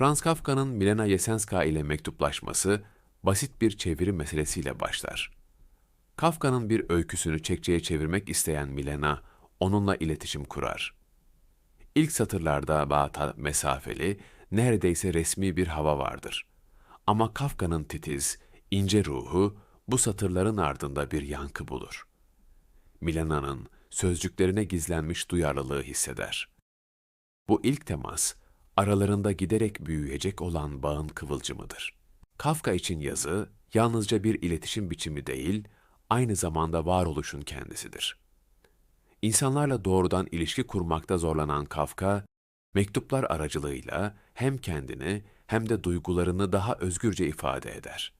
Franz Kafka'nın Milena Yesenska ile mektuplaşması basit bir çeviri meselesiyle başlar. Kafka'nın bir öyküsünü Çekçe'ye çevirmek isteyen Milena onunla iletişim kurar. İlk satırlarda bağta mesafeli, neredeyse resmi bir hava vardır. Ama Kafka'nın titiz, ince ruhu bu satırların ardında bir yankı bulur. Milena'nın sözcüklerine gizlenmiş duyarlılığı hisseder. Bu ilk temas, aralarında giderek büyüyecek olan bağın kıvılcımıdır. Kafka için yazı, yalnızca bir iletişim biçimi değil, aynı zamanda varoluşun kendisidir. İnsanlarla doğrudan ilişki kurmakta zorlanan Kafka, mektuplar aracılığıyla hem kendini hem de duygularını daha özgürce ifade eder.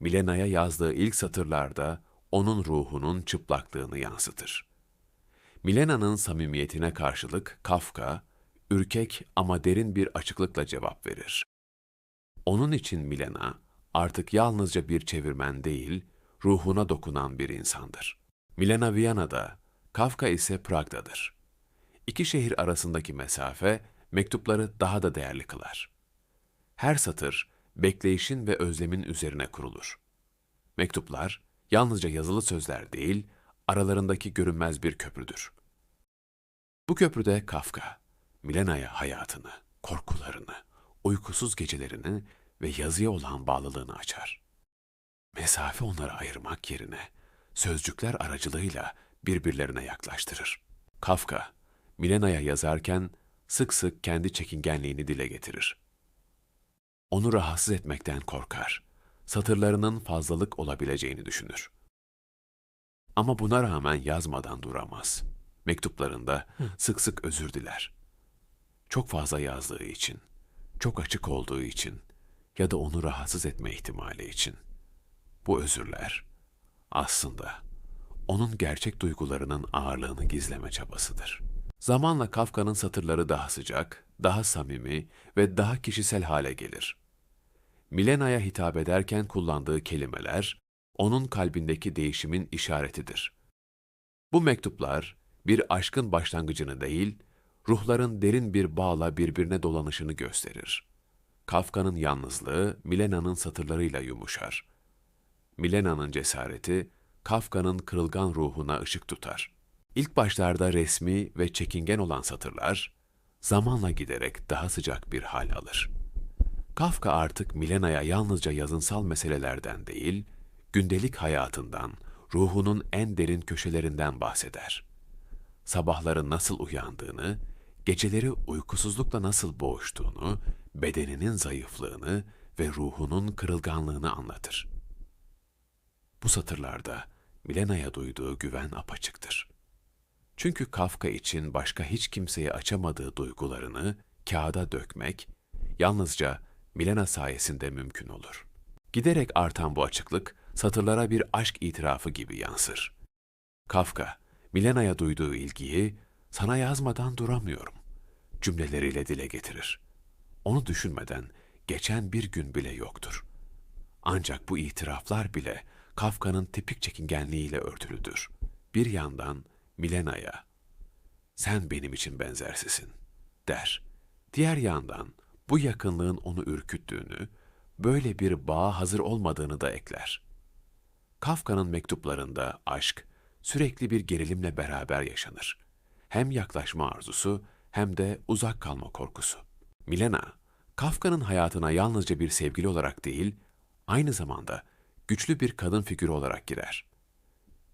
Milena'ya yazdığı ilk satırlarda onun ruhunun çıplaklığını yansıtır. Milena'nın samimiyetine karşılık Kafka, ürkek ama derin bir açıklıkla cevap verir. Onun için Milena artık yalnızca bir çevirmen değil, ruhuna dokunan bir insandır. Milena Viyana'da, Kafka ise Prag'dadır. İki şehir arasındaki mesafe mektupları daha da değerli kılar. Her satır bekleyişin ve özlemin üzerine kurulur. Mektuplar yalnızca yazılı sözler değil, aralarındaki görünmez bir köprüdür. Bu köprüde Kafka, Milena'ya hayatını, korkularını, uykusuz gecelerini ve yazıya olan bağlılığını açar. Mesafe onları ayırmak yerine sözcükler aracılığıyla birbirlerine yaklaştırır. Kafka, Milena'ya yazarken sık sık kendi çekingenliğini dile getirir. Onu rahatsız etmekten korkar. Satırlarının fazlalık olabileceğini düşünür. Ama buna rağmen yazmadan duramaz. Mektuplarında sık sık özür diler. Çok fazla yazdığı için, çok açık olduğu için ya da onu rahatsız etme ihtimali için. Bu özürler aslında onun gerçek duygularının ağırlığını gizleme çabasıdır. Zamanla Kafka'nın satırları daha sıcak, daha samimi ve daha kişisel hale gelir. Milena'ya hitap ederken kullandığı kelimeler, onun kalbindeki değişimin işaretidir. Bu mektuplar, bir aşkın başlangıcını değil, ruhların derin bir bağla birbirine dolanışını gösterir. Kafka'nın yalnızlığı, Milena'nın satırlarıyla yumuşar. Milena'nın cesareti, Kafka'nın kırılgan ruhuna ışık tutar. İlk başlarda resmi ve çekingen olan satırlar, zamanla giderek daha sıcak bir hal alır. Kafka artık Milena'ya yalnızca yazınsal meselelerden değil, gündelik hayatından, ruhunun en derin köşelerinden bahseder. Sabahları nasıl uyandığını, geceleri uykusuzlukla nasıl boğuştuğunu, bedeninin zayıflığını ve ruhunun kırılganlığını anlatır. Bu satırlarda Milena'ya duyduğu güven apaçıktır. Çünkü Kafka için başka hiç kimseye açamadığı duygularını kağıda dökmek yalnızca Milena sayesinde mümkün olur. Giderek artan bu açıklık satırlara bir aşk itirafı gibi yansır. Kafka, Milena'ya duyduğu ilgiyi sana yazmadan duramıyorum cümleleriyle dile getirir. Onu düşünmeden geçen bir gün bile yoktur. Ancak bu itiraflar bile Kafka'nın tipik çekingenliğiyle örtülüdür. Bir yandan Milena'ya, sen benim için benzersizsin, der. Diğer yandan bu yakınlığın onu ürküttüğünü, böyle bir bağa hazır olmadığını da ekler. Kafka'nın mektuplarında aşk sürekli bir gerilimle beraber yaşanır. Hem yaklaşma arzusu hem de uzak kalma korkusu. Milena, Kafka'nın hayatına yalnızca bir sevgili olarak değil, aynı zamanda güçlü bir kadın figürü olarak girer.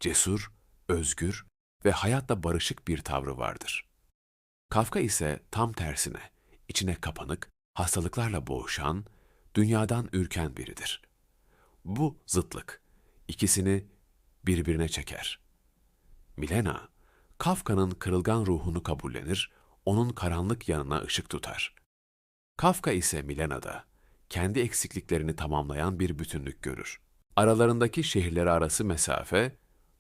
Cesur, özgür ve hayatla barışık bir tavrı vardır. Kafka ise tam tersine, içine kapanık, hastalıklarla boğuşan, dünyadan ürken biridir. Bu zıtlık ikisini birbirine çeker. Milena, Kafka'nın kırılgan ruhunu kabullenir, onun karanlık yanına ışık tutar. Kafka ise Milena'da kendi eksikliklerini tamamlayan bir bütünlük görür. Aralarındaki şehirleri arası mesafe,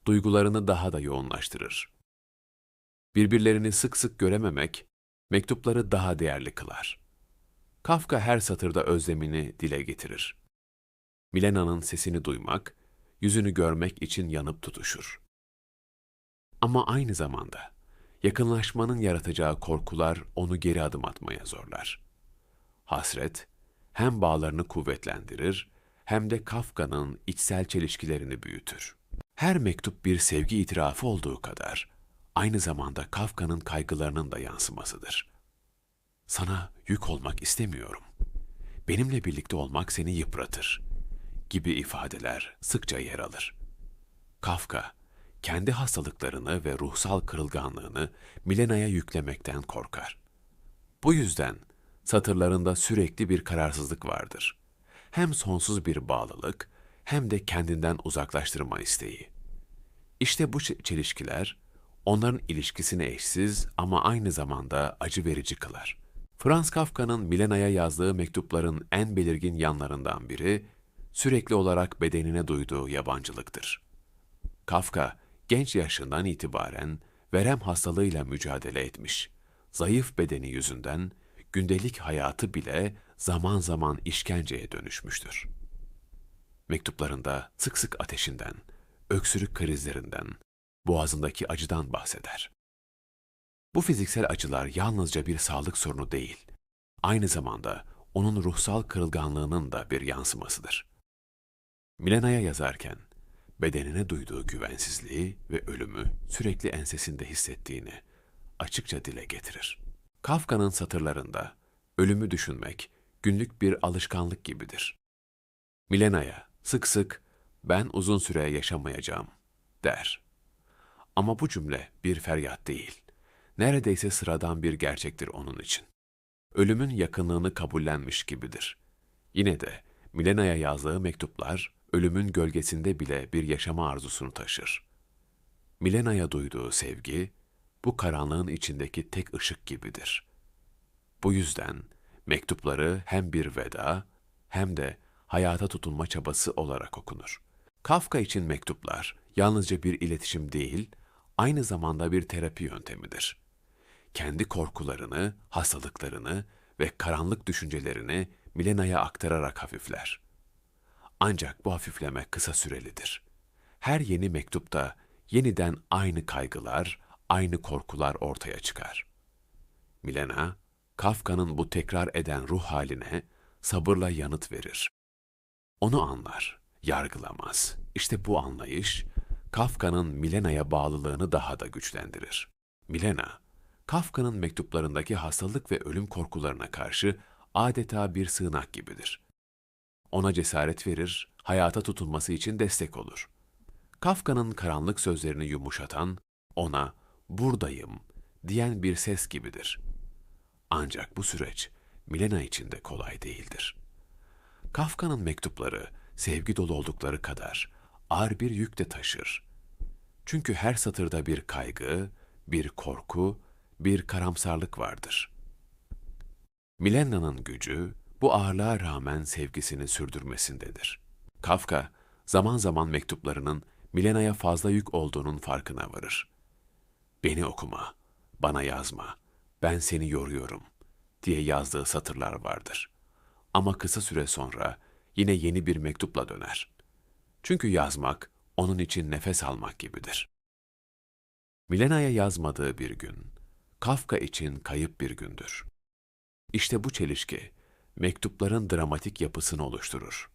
duygularını daha da yoğunlaştırır. Birbirlerini sık sık görememek, mektupları daha değerli kılar. Kafka her satırda özlemini dile getirir. Milena'nın sesini duymak, yüzünü görmek için yanıp tutuşur. Ama aynı zamanda yakınlaşmanın yaratacağı korkular onu geri adım atmaya zorlar. Hasret, hem bağlarını kuvvetlendirir hem de Kafka'nın içsel çelişkilerini büyütür. Her mektup bir sevgi itirafı olduğu kadar, aynı zamanda Kafka'nın kaygılarının da yansımasıdır. Sana yük olmak istemiyorum. Benimle birlikte olmak seni yıpratır gibi ifadeler sıkça yer alır. Kafka, kendi hastalıklarını ve ruhsal kırılganlığını Milena'ya yüklemekten korkar. Bu yüzden satırlarında sürekli bir kararsızlık vardır. Hem sonsuz bir bağlılık hem de kendinden uzaklaştırma isteği. İşte bu çe- çelişkiler onların ilişkisini eşsiz ama aynı zamanda acı verici kılar. Franz Kafka'nın Milena'ya yazdığı mektupların en belirgin yanlarından biri sürekli olarak bedenine duyduğu yabancılıktır. Kafka genç yaşından itibaren verem hastalığıyla mücadele etmiş. Zayıf bedeni yüzünden gündelik hayatı bile zaman zaman işkenceye dönüşmüştür. Mektuplarında sık sık ateşinden, öksürük krizlerinden, boğazındaki acıdan bahseder. Bu fiziksel acılar yalnızca bir sağlık sorunu değil, aynı zamanda onun ruhsal kırılganlığının da bir yansımasıdır. Milena'ya yazarken bedenine duyduğu güvensizliği ve ölümü sürekli ensesinde hissettiğini açıkça dile getirir. Kafka'nın satırlarında ölümü düşünmek günlük bir alışkanlık gibidir. Milena'ya sık sık ben uzun süre yaşamayacağım der. Ama bu cümle bir feryat değil. Neredeyse sıradan bir gerçektir onun için. Ölümün yakınlığını kabullenmiş gibidir. Yine de Milena'ya yazdığı mektuplar ölümün gölgesinde bile bir yaşama arzusunu taşır. Milena'ya duyduğu sevgi, bu karanlığın içindeki tek ışık gibidir. Bu yüzden mektupları hem bir veda hem de hayata tutunma çabası olarak okunur. Kafka için mektuplar yalnızca bir iletişim değil, aynı zamanda bir terapi yöntemidir. Kendi korkularını, hastalıklarını ve karanlık düşüncelerini Milena'ya aktararak hafifler. Ancak bu hafifleme kısa sürelidir. Her yeni mektupta yeniden aynı kaygılar, aynı korkular ortaya çıkar. Milena, Kafka'nın bu tekrar eden ruh haline sabırla yanıt verir. Onu anlar, yargılamaz. İşte bu anlayış, Kafka'nın Milena'ya bağlılığını daha da güçlendirir. Milena, Kafka'nın mektuplarındaki hastalık ve ölüm korkularına karşı adeta bir sığınak gibidir. Ona cesaret verir, hayata tutunması için destek olur. Kafka'nın karanlık sözlerini yumuşatan, ona buradayım diyen bir ses gibidir. Ancak bu süreç Milena için de kolay değildir. Kafka'nın mektupları sevgi dolu oldukları kadar ağır bir yük de taşır. Çünkü her satırda bir kaygı, bir korku, bir karamsarlık vardır. Milena'nın gücü bu ağırlığa rağmen sevgisini sürdürmesindedir. Kafka zaman zaman mektuplarının Milena'ya fazla yük olduğunun farkına varır. Beni okuma, bana yazma, ben seni yoruyorum diye yazdığı satırlar vardır. Ama kısa süre sonra yine yeni bir mektupla döner. Çünkü yazmak onun için nefes almak gibidir. Milena'ya yazmadığı bir gün, Kafka için kayıp bir gündür. İşte bu çelişki, mektupların dramatik yapısını oluşturur.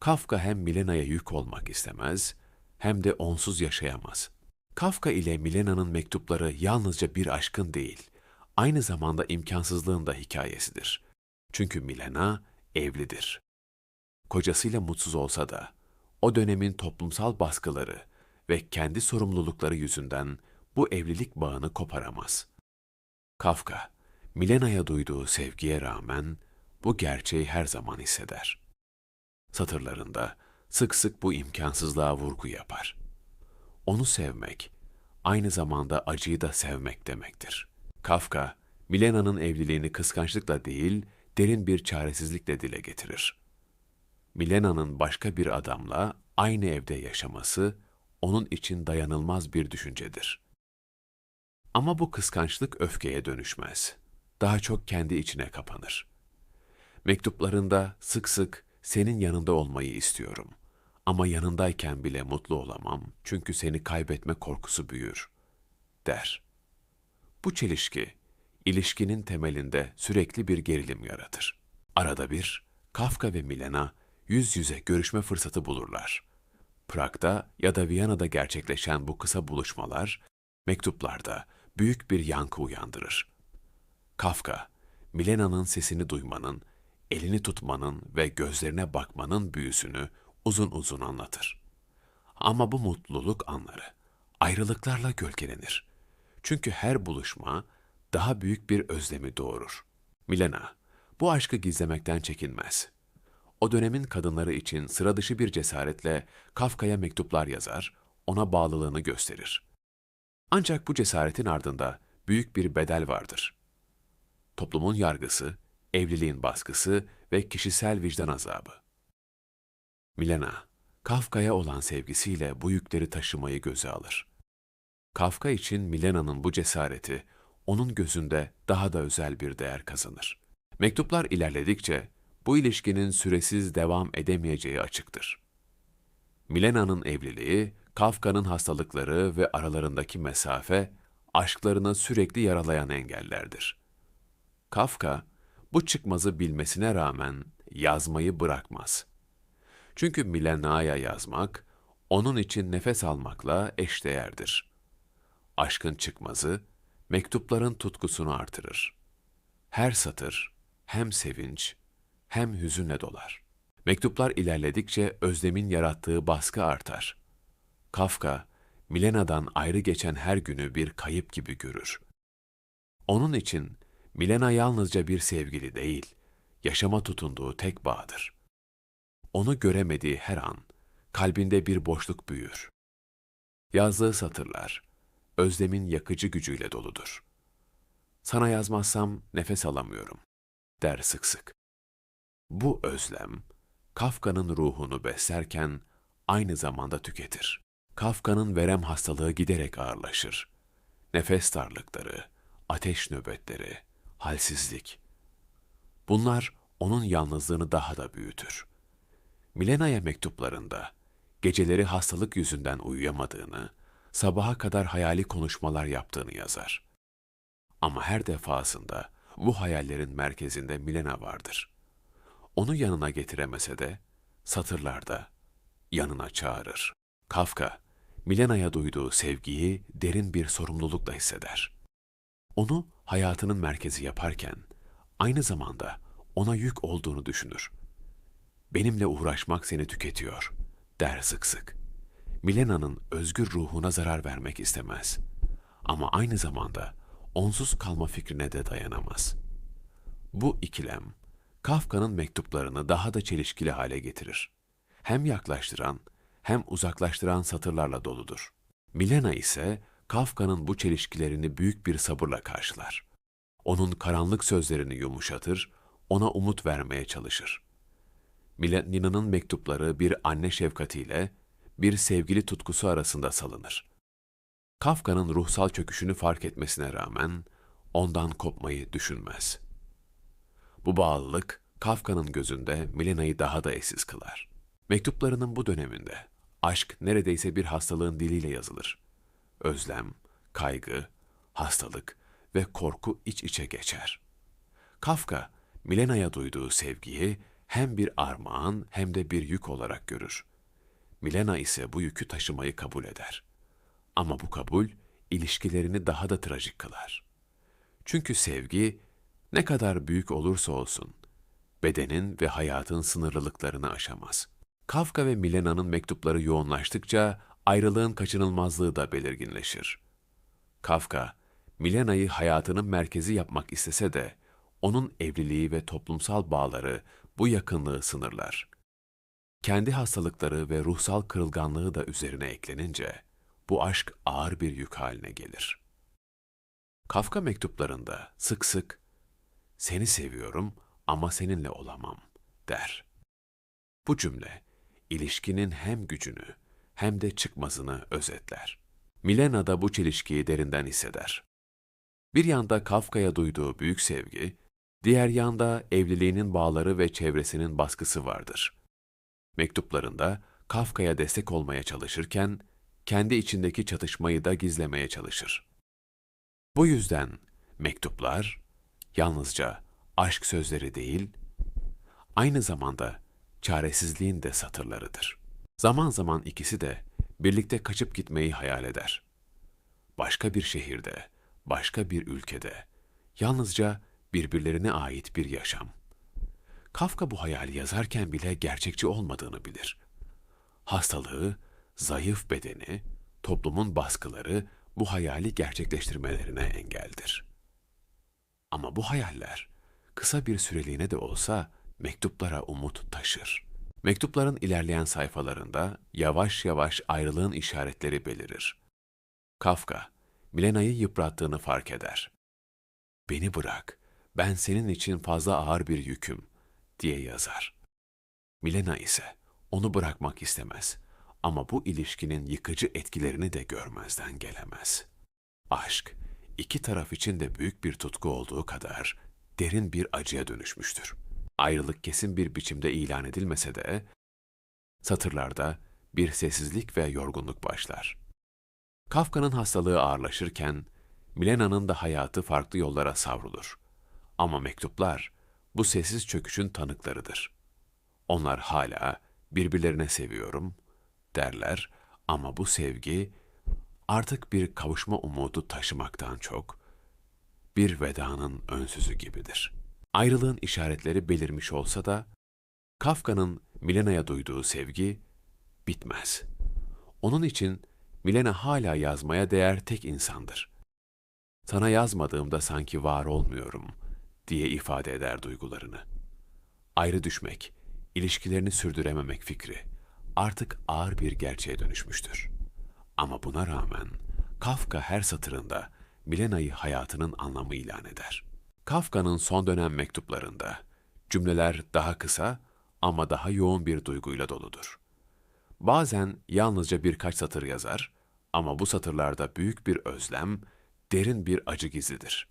Kafka hem Milena'ya yük olmak istemez, hem de onsuz yaşayamaz. Kafka ile Milena'nın mektupları yalnızca bir aşkın değil, aynı zamanda imkansızlığın da hikayesidir. Çünkü Milena evlidir. Kocasıyla mutsuz olsa da, o dönemin toplumsal baskıları ve kendi sorumlulukları yüzünden bu evlilik bağını koparamaz. Kafka, Milena'ya duyduğu sevgiye rağmen bu gerçeği her zaman hisseder. Satırlarında sık sık bu imkansızlığa vurgu yapar. Onu sevmek, aynı zamanda acıyı da sevmek demektir. Kafka, Milena'nın evliliğini kıskançlıkla değil, derin bir çaresizlikle dile getirir. Milena'nın başka bir adamla aynı evde yaşaması onun için dayanılmaz bir düşüncedir. Ama bu kıskançlık öfkeye dönüşmez. Daha çok kendi içine kapanır. Mektuplarında sık sık senin yanında olmayı istiyorum. Ama yanındayken bile mutlu olamam çünkü seni kaybetme korkusu büyür, der. Bu çelişki, ilişkinin temelinde sürekli bir gerilim yaratır. Arada bir Kafka ve Milena yüz yüze görüşme fırsatı bulurlar. Prag'da ya da Viyana'da gerçekleşen bu kısa buluşmalar mektuplarda büyük bir yankı uyandırır. Kafka, Milena'nın sesini duymanın, elini tutmanın ve gözlerine bakmanın büyüsünü uzun uzun anlatır. Ama bu mutluluk anları ayrılıklarla gölgelenir. Çünkü her buluşma daha büyük bir özlemi doğurur. Milena, bu aşkı gizlemekten çekinmez. O dönemin kadınları için sıra dışı bir cesaretle Kafka'ya mektuplar yazar, ona bağlılığını gösterir. Ancak bu cesaretin ardında büyük bir bedel vardır. Toplumun yargısı, evliliğin baskısı ve kişisel vicdan azabı. Milena, Kafka'ya olan sevgisiyle bu yükleri taşımayı göze alır. Kafka için Milena'nın bu cesareti onun gözünde daha da özel bir değer kazanır. Mektuplar ilerledikçe bu ilişkinin süresiz devam edemeyeceği açıktır. Milena'nın evliliği, Kafka'nın hastalıkları ve aralarındaki mesafe aşklarını sürekli yaralayan engellerdir. Kafka bu çıkmazı bilmesine rağmen yazmayı bırakmaz. Çünkü Milena'ya yazmak onun için nefes almakla eşdeğerdir. Aşkın çıkmazı mektupların tutkusunu artırır. Her satır hem sevinç hem hüzünle dolar. Mektuplar ilerledikçe özlemin yarattığı baskı artar. Kafka, Milena'dan ayrı geçen her günü bir kayıp gibi görür. Onun için Milena yalnızca bir sevgili değil, yaşama tutunduğu tek bağdır. Onu göremediği her an kalbinde bir boşluk büyür. Yazdığı satırlar özlemin yakıcı gücüyle doludur. Sana yazmazsam nefes alamıyorum der sık sık. Bu özlem Kafka'nın ruhunu beslerken aynı zamanda tüketir. Kafka'nın verem hastalığı giderek ağırlaşır. Nefes darlıkları, ateş nöbetleri, halsizlik. Bunlar onun yalnızlığını daha da büyütür. Milena'ya mektuplarında geceleri hastalık yüzünden uyuyamadığını, sabaha kadar hayali konuşmalar yaptığını yazar. Ama her defasında bu hayallerin merkezinde Milena vardır. Onu yanına getiremese de satırlarda yanına çağırır. Kafka, Milena'ya duyduğu sevgiyi derin bir sorumlulukla hisseder. Onu hayatının merkezi yaparken aynı zamanda ona yük olduğunu düşünür. Benimle uğraşmak seni tüketiyor, der sık sık. Milena'nın özgür ruhuna zarar vermek istemez. Ama aynı zamanda onsuz kalma fikrine de dayanamaz. Bu ikilem, Kafka'nın mektuplarını daha da çelişkili hale getirir. Hem yaklaştıran hem uzaklaştıran satırlarla doludur. Milena ise Kafka'nın bu çelişkilerini büyük bir sabırla karşılar. Onun karanlık sözlerini yumuşatır, ona umut vermeye çalışır. Milena'nın mektupları bir anne şefkatiyle bir sevgili tutkusu arasında salınır. Kafka'nın ruhsal çöküşünü fark etmesine rağmen ondan kopmayı düşünmez. Bu bağlılık Kafka'nın gözünde Milena'yı daha da eşsiz kılar. Mektuplarının bu döneminde aşk neredeyse bir hastalığın diliyle yazılır. Özlem, kaygı, hastalık ve korku iç içe geçer. Kafka, Milena'ya duyduğu sevgiyi hem bir armağan hem de bir yük olarak görür. Milena ise bu yükü taşımayı kabul eder. Ama bu kabul ilişkilerini daha da trajik kılar. Çünkü sevgi ne kadar büyük olursa olsun bedenin ve hayatın sınırlılıklarını aşamaz. Kafka ve Milena'nın mektupları yoğunlaştıkça ayrılığın kaçınılmazlığı da belirginleşir. Kafka, Milena'yı hayatının merkezi yapmak istese de onun evliliği ve toplumsal bağları bu yakınlığı sınırlar. Kendi hastalıkları ve ruhsal kırılganlığı da üzerine eklenince bu aşk ağır bir yük haline gelir. Kafka mektuplarında sık sık seni seviyorum ama seninle olamam der. Bu cümle ilişkinin hem gücünü hem de çıkmazını özetler. Milena da bu çelişkiyi derinden hisseder. Bir yanda Kafka'ya duyduğu büyük sevgi, diğer yanda evliliğinin bağları ve çevresinin baskısı vardır. Mektuplarında Kafka'ya destek olmaya çalışırken, kendi içindeki çatışmayı da gizlemeye çalışır. Bu yüzden mektuplar yalnızca aşk sözleri değil, aynı zamanda çaresizliğin de satırlarıdır. Zaman zaman ikisi de birlikte kaçıp gitmeyi hayal eder. Başka bir şehirde, başka bir ülkede, yalnızca birbirlerine ait bir yaşam. Kafka bu hayali yazarken bile gerçekçi olmadığını bilir. Hastalığı, zayıf bedeni, toplumun baskıları bu hayali gerçekleştirmelerine engeldir. Ama bu hayaller kısa bir süreliğine de olsa mektuplara umut taşır. Mektupların ilerleyen sayfalarında yavaş yavaş ayrılığın işaretleri belirir. Kafka, Milena'yı yıprattığını fark eder. Beni bırak, ben senin için fazla ağır bir yüküm, diye yazar. Milena ise onu bırakmak istemez ama bu ilişkinin yıkıcı etkilerini de görmezden gelemez. Aşk, iki taraf için de büyük bir tutku olduğu kadar derin bir acıya dönüşmüştür. Ayrılık kesin bir biçimde ilan edilmese de, satırlarda bir sessizlik ve yorgunluk başlar. Kafka'nın hastalığı ağırlaşırken, Milena'nın da hayatı farklı yollara savrulur. Ama mektuplar, bu sessiz çöküşün tanıklarıdır. Onlar hala birbirlerine seviyorum derler ama bu sevgi artık bir kavuşma umudu taşımaktan çok bir vedanın önsüzü gibidir. Ayrılığın işaretleri belirmiş olsa da Kafka'nın Milena'ya duyduğu sevgi bitmez. Onun için Milena hala yazmaya değer tek insandır. Sana yazmadığımda sanki var olmuyorum diye ifade eder duygularını. Ayrı düşmek, ilişkilerini sürdürememek fikri artık ağır bir gerçeğe dönüşmüştür. Ama buna rağmen Kafka her satırında Milena'yı hayatının anlamı ilan eder. Kafka'nın son dönem mektuplarında cümleler daha kısa ama daha yoğun bir duyguyla doludur. Bazen yalnızca birkaç satır yazar ama bu satırlarda büyük bir özlem, derin bir acı gizlidir.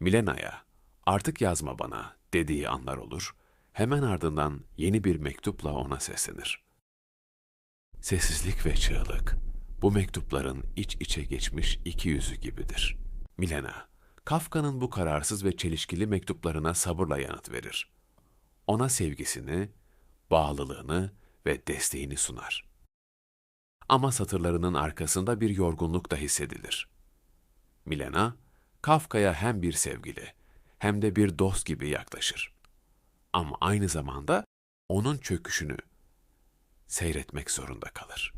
Milena'ya artık yazma bana dediği anlar olur, hemen ardından yeni bir mektupla ona seslenir. Sessizlik ve çığlık, bu mektupların iç içe geçmiş iki yüzü gibidir. Milena, Kafka'nın bu kararsız ve çelişkili mektuplarına sabırla yanıt verir. Ona sevgisini, bağlılığını ve desteğini sunar. Ama satırlarının arkasında bir yorgunluk da hissedilir. Milena, Kafka'ya hem bir sevgili hem de bir dost gibi yaklaşır. Ama aynı zamanda onun çöküşünü seyretmek zorunda kalır.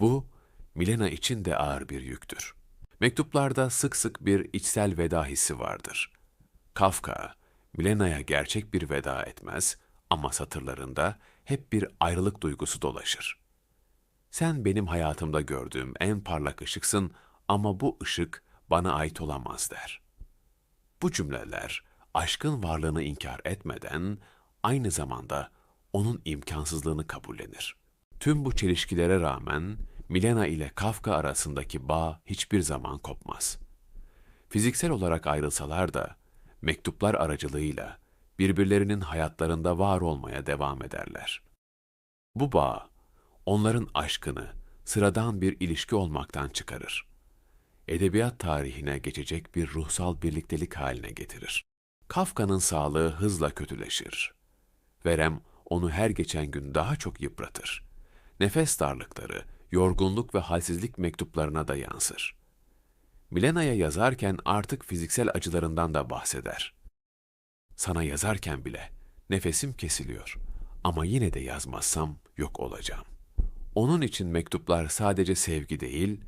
Bu, Milena için de ağır bir yüktür. Mektuplarda sık sık bir içsel veda hissi vardır. Kafka, Milena'ya gerçek bir veda etmez ama satırlarında hep bir ayrılık duygusu dolaşır. Sen benim hayatımda gördüğüm en parlak ışıksın ama bu ışık bana ait olamaz der. Bu cümleler aşkın varlığını inkar etmeden aynı zamanda onun imkansızlığını kabullenir. Tüm bu çelişkilere rağmen Milena ile Kafka arasındaki bağ hiçbir zaman kopmaz. Fiziksel olarak ayrılsalar da mektuplar aracılığıyla birbirlerinin hayatlarında var olmaya devam ederler. Bu bağ onların aşkını sıradan bir ilişki olmaktan çıkarır. Edebiyat tarihine geçecek bir ruhsal birliktelik haline getirir. Kafka'nın sağlığı hızla kötüleşir. Verem onu her geçen gün daha çok yıpratır. Nefes darlıkları, yorgunluk ve halsizlik mektuplarına da yansır. Milena'ya yazarken artık fiziksel acılarından da bahseder. Sana yazarken bile nefesim kesiliyor ama yine de yazmazsam yok olacağım. Onun için mektuplar sadece sevgi değil,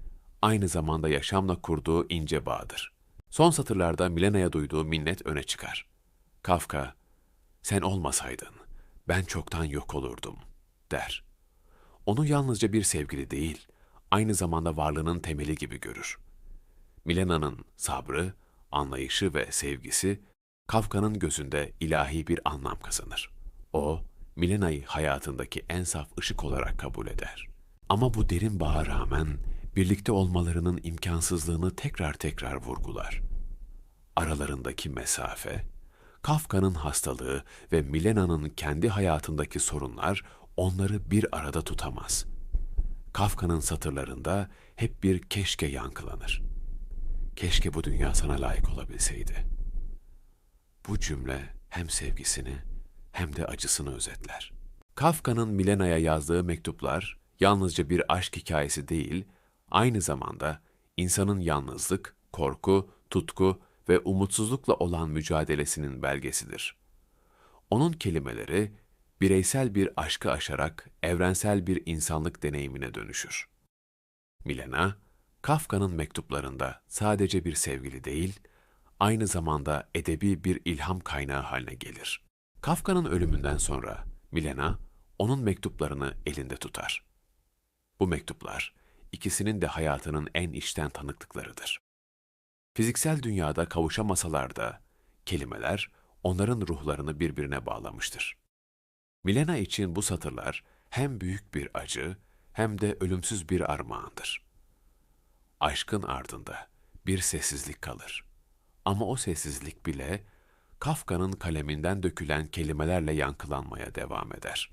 aynı zamanda yaşamla kurduğu ince bağdır. Son satırlarda Milena'ya duyduğu minnet öne çıkar. Kafka, sen olmasaydın ben çoktan yok olurdum, der. Onu yalnızca bir sevgili değil, aynı zamanda varlığının temeli gibi görür. Milena'nın sabrı, anlayışı ve sevgisi Kafka'nın gözünde ilahi bir anlam kazanır. O, Milena'yı hayatındaki en saf ışık olarak kabul eder. Ama bu derin bağa rağmen birlikte olmalarının imkansızlığını tekrar tekrar vurgular. Aralarındaki mesafe, Kafka'nın hastalığı ve Milena'nın kendi hayatındaki sorunlar onları bir arada tutamaz. Kafka'nın satırlarında hep bir keşke yankılanır. Keşke bu dünya sana layık olabilseydi. Bu cümle hem sevgisini hem de acısını özetler. Kafka'nın Milena'ya yazdığı mektuplar yalnızca bir aşk hikayesi değil, aynı zamanda insanın yalnızlık, korku, tutku ve umutsuzlukla olan mücadelesinin belgesidir. Onun kelimeleri bireysel bir aşkı aşarak evrensel bir insanlık deneyimine dönüşür. Milena, Kafka'nın mektuplarında sadece bir sevgili değil, aynı zamanda edebi bir ilham kaynağı haline gelir. Kafka'nın ölümünden sonra Milena onun mektuplarını elinde tutar. Bu mektuplar ikisinin de hayatının en içten tanıklıklarıdır. Fiziksel dünyada kavuşamasalar da kelimeler onların ruhlarını birbirine bağlamıştır. Milena için bu satırlar hem büyük bir acı hem de ölümsüz bir armağandır. Aşkın ardında bir sessizlik kalır. Ama o sessizlik bile Kafka'nın kaleminden dökülen kelimelerle yankılanmaya devam eder.